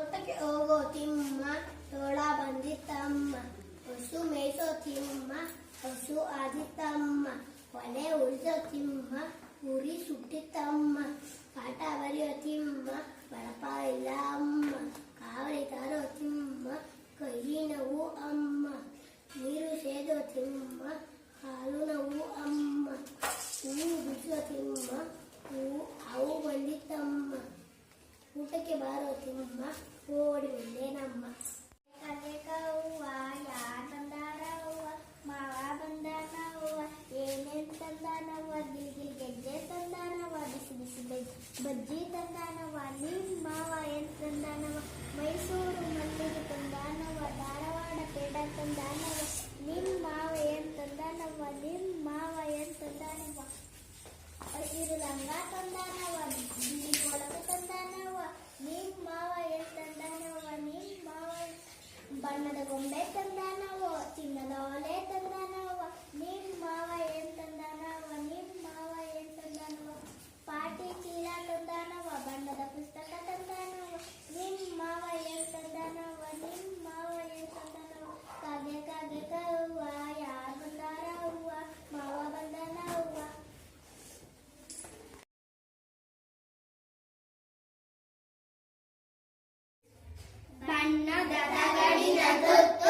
ತೋಟಕ್ಕೆ ಹೋಗೋ ತಿಮ್ಮ ತೋಳ ಬಂದಿತ್ತಮ್ಮ ಹಸು ಮೇಯ್ಸೋ ತಿಮ್ಮ ಹಸು ಆದಿತ್ತಮ್ಮ ಒಲೆ ಉಳಿಸೋ ತಿಮ್ಮ ಉರಿ ಸುಟ್ಟಿತ್ತಮ್ಮ ಪಾಠ ಬರೆಯೋ ತಿಮ್ಮ ಬಳಪ ಇಲ್ಲ ಅಮ್ಮ ಕಾವಲಿ ತರೋ ತಿಮ್ಮ ಕೈ ನೋವು ಅಮ್ಮ ನೀರು ಸೇದೋ ತಿಮ್ಮ ಹಾಲು ನೋವು ಊಟಕ್ಕೆ ಬಾರೋ ತಿಮ್ಮ ಓಡಿ ಬಂದೆ ನಮ್ಮ. ಅವ್ವ ಮಾವ ಬಂದಾನ ಏನೇನ್ ತಂದಾನವ್ವ ಗಿಲ್ಗಿಲ್ ಗೆಜ್ಜೆ ತಂದಾನವ ಬಿಸಿ ಬಜ್ಜಿ ತಂದಾನವ ನಿಮ್ ಮಾವ ಏನ್ ತಂದಾನವ್ವ, ಮೈಸೂರು ಮಲ್ಲಿಗೆ ತಂದಾನವ್ವ, ಧಾರವಾಡ ಪೇಡ ತಂದಾನವ ನಿಮ್ ಮಾವ ಏನ್ ತಂದಾನವ್ವ, ನಿಮ್ ಮಾವ ಏನ್ ತಂದಾನವ್ವ. ಇರು ಲಂಗಾ ತಂದಾನವ ಮದ ಗೊಂಬೆ ತಂದಾನವೋ ಚಿನ್ನದ ಒಲೆ ತಂದಾನವೋ ನೀನು ಮಾವ ಏನ್ ತಂದ Santa